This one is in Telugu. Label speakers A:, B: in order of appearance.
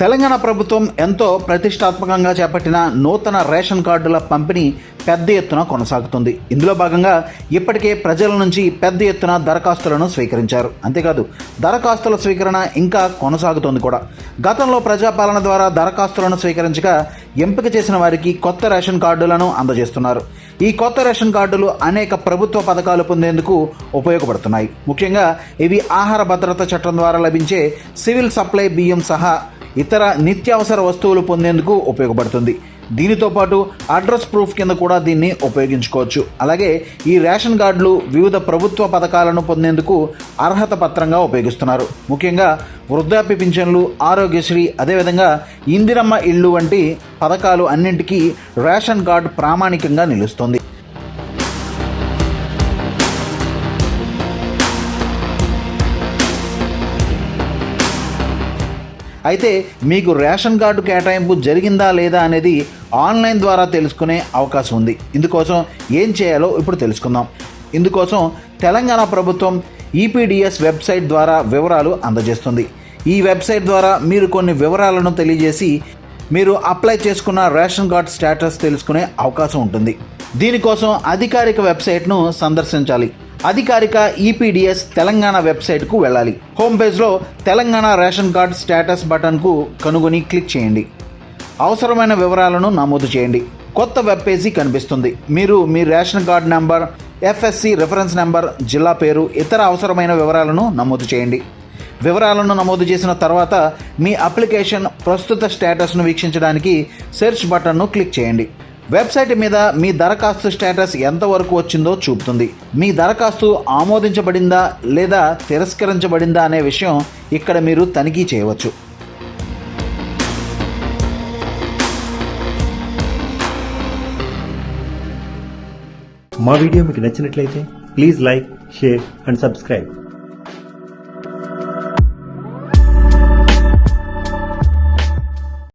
A: తెలంగాణ ప్రభుత్వం ఎంతో ప్రతిష్టాత్మకంగా చేపట్టిన నూతన రేషన్ కార్డుల పంపిణీ పెద్ద ఎత్తున కొనసాగుతుంది. ఇందులో భాగంగా ఇప్పటికే ప్రజల నుంచి పెద్ద ఎత్తున దరఖాస్తులను స్వీకరించారు. అంతేకాదు దరఖాస్తుల స్వీకరణ ఇంకా కొనసాగుతోంది కూడా. గతంలో ప్రజాపాలన ద్వారా దరఖాస్తులను స్వీకరించగా ఎంపిక చేసిన వారికి కొత్త రేషన్ కార్డులను అందజేస్తున్నారు. ఈ కొత్త రేషన్ కార్డులు అనేక ప్రభుత్వ పథకాలు పొందేందుకు ఉపయోగపడుతున్నాయి. ముఖ్యంగా ఇవి ఆహార భద్రత చట్టం ద్వారా లభించే సివిల్ సప్లై బియ్యం సహా ఇతర నిత్యావసర వస్తువులు పొందేందుకు ఉపయోగపడుతుంది. దీనితో పాటు అడ్రస్ ప్రూఫ్ కింద కూడా దీన్ని ఉపయోగించుకోవచ్చు. అలాగే ఈ రేషన్ కార్డులు వివిధ ప్రభుత్వ పథకాలను పొందేందుకు అర్హత పత్రంగా ఉపయోగిస్తున్నారు. ముఖ్యంగా వృద్ధాప్య పింఛన్లు ఆరోగ్యశ్రీ అదేవిధంగా ఇందిరమ్మ ఇళ్ళు వంటి పథకాలు అన్నింటికీ రేషన్ కార్డు ప్రామాణికంగా నిలుస్తుంది. అయితే మీకు రేషన్ కార్డు కేటాయింపు జరిగిందా లేదా అనేది ఆన్లైన్ ద్వారా తెలుసుకునే అవకాశం ఉంది. ఇందుకోసం ఏం చేయాలో ఇప్పుడు తెలుసుకుందాం. ఇందుకోసం తెలంగాణ ప్రభుత్వం ఈపీడిఎస్ వెబ్సైట్ ద్వారా వివరాలు అందజేస్తుంది. ఈ వెబ్సైట్ ద్వారా మీరు కొన్ని వివరాలను తెలియజేసి మీరు అప్లై చేసుకున్న రేషన్ కార్డ్ స్టేటస్ తెలుసుకునే అవకాశం ఉంటుంది. దీనికోసం అధికారిక వెబ్సైట్ను సందర్శించాలి. అధికారిక ఈపీడిఎస్ తెలంగాణ వెబ్సైట్కు వెళ్ళాలి. హోమ్ పేజ్లో తెలంగాణ రేషన్ కార్డ్ స్టేటస్ బటన్కు కనుగొని క్లిక్ చేయండి. అవసరమైన వివరాలను నమోదు చేయండి. కొత్త వెబ్ పేజీ కనిపిస్తుంది. మీరు మీ ration card number FSC reference number జిల్లా పేరు ఇతర అవసరమైన వివరాలను నమోదు చేయండి. వివరాలను నమోదు చేసిన తర్వాత మీ అప్లికేషన్ ప్రస్తుత స్టేటస్ను వీక్షించడానికి సెర్చ్ బటన్ను క్లిక్ చేయండి. వెబ్సైట్ మీద మీ దరఖాస్తు స్టేటస్ ఎంతవరకు వచ్చిందో చూపుతుంది. మీ దరఖాస్తు ఆమోదించబడిందా లేదా తిరస్కరించబడిందా అనే విషయం ఇక్కడ మీరు తనిఖీ చేయవచ్చు.
B: మా వీడియో మీకు నచ్చినట్లయితే please like share and subscribe.